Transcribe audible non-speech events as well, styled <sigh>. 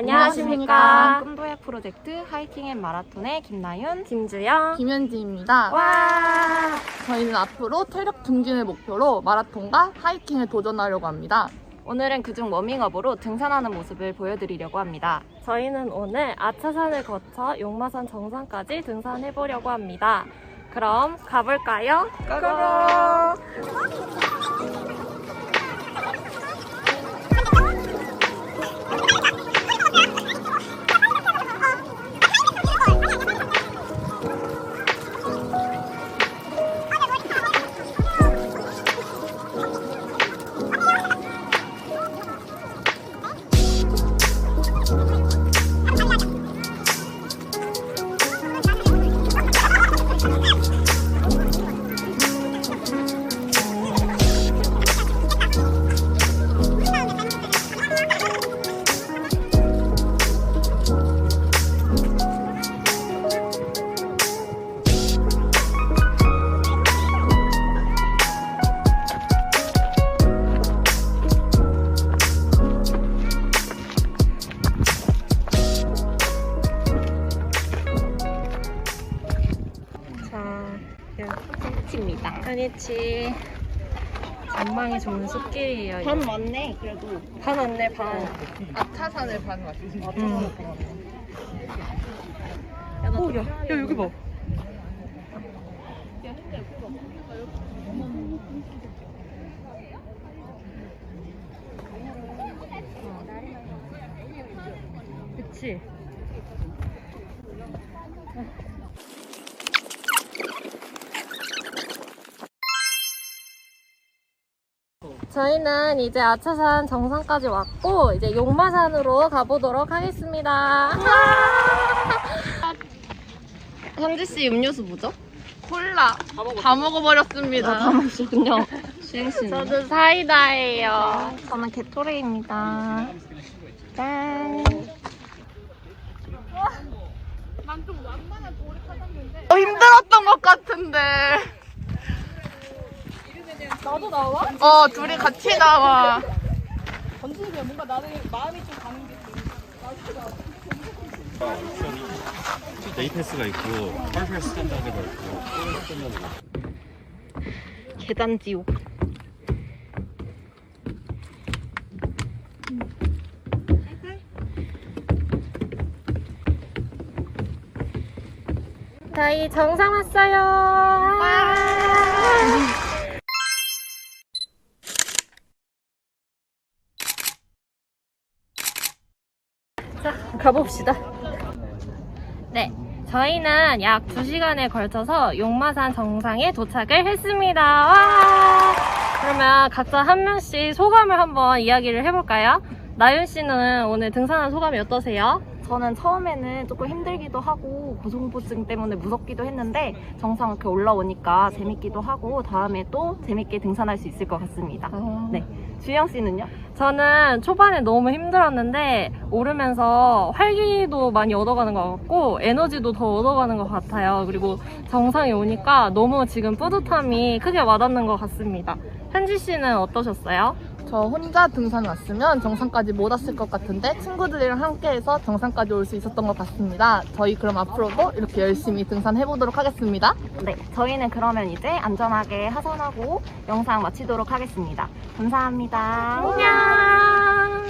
안녕하십니까. 꿈도약 프로젝트 하이킹 앤 마라톤의 김나윤. 김주영. 김현지입니다. 와. 저희는 앞으로 체력 증진을 목표로 마라톤과 하이킹에 도전하려고 합니다. 오늘은 그중 워밍업으로 등산하는 모습을 보여드리려고 합니다. 저희는 오늘 아차산을 거쳐 용마산 정상까지 등산해 보려고 합니다. 그럼 가볼까요? 고고! 여기입니다. 한이치. 전망이 좋은 숲길이에요. 반 왔네, 그래도. 반 왔네, 반. 아차산을 반 왔어요. 음. 오, 야, 야, 여기 봐. 그치? 저희는 이제 아차산 정상까지 왔고 이제 용마산으로 가보도록 하겠습니다. <laughs> 현지 씨 음료수 뭐죠? 콜라 다 먹어버렸습니다. 다 마시군요. 수행 씨는. 저도 사이다예요. 저는 게토레입니다. 짠. 어, 힘들었던 것 같은데. 나도 나와? 어, 둘이 같이 나와. 데이 패스가 있고 펄펄 스탠다드가 있고 펄펄 스탠다드가 있고 계단 지옥. 저희 정상 왔어요. 자, 가봅시다. 네. 저희는 약 2시간에 걸쳐서 용마산 정상에 도착을 했습니다. 와! 그러면 각자 한 명씩 소감을 한번 이야기를 해볼까요? 나윤 씨는 오늘 등산한 소감이 어떠세요? 저는 처음에는 조금 힘들기도 하고 고소공포증 때문에 무섭기도 했는데 정상 이렇게 올라오니까 재밌기도 하고 다음에 또 재밌게 등산할 수 있을 것 같습니다. 네. 주영 씨는요? 저는 초반에 너무 힘들었는데 오르면서 활기도 많이 얻어가는 것 같고 에너지도 더 얻어가는 것 같아요. 그리고 정상에 오니까 너무 지금 뿌듯함이 크게 와닿는 것 같습니다. 현지 씨는 어떠셨어요? 저 혼자 등산 왔으면 정상까지 못 왔을 것 같은데 친구들이랑 함께해서 정상까지 올 수 있었던 것 같습니다. 저희 그럼 앞으로도 이렇게 열심히 등산해보도록 하겠습니다. 네. 저희는 그러면 이제 안전하게 하산하고 영상 마치도록 하겠습니다. 감사합니다. 안녕!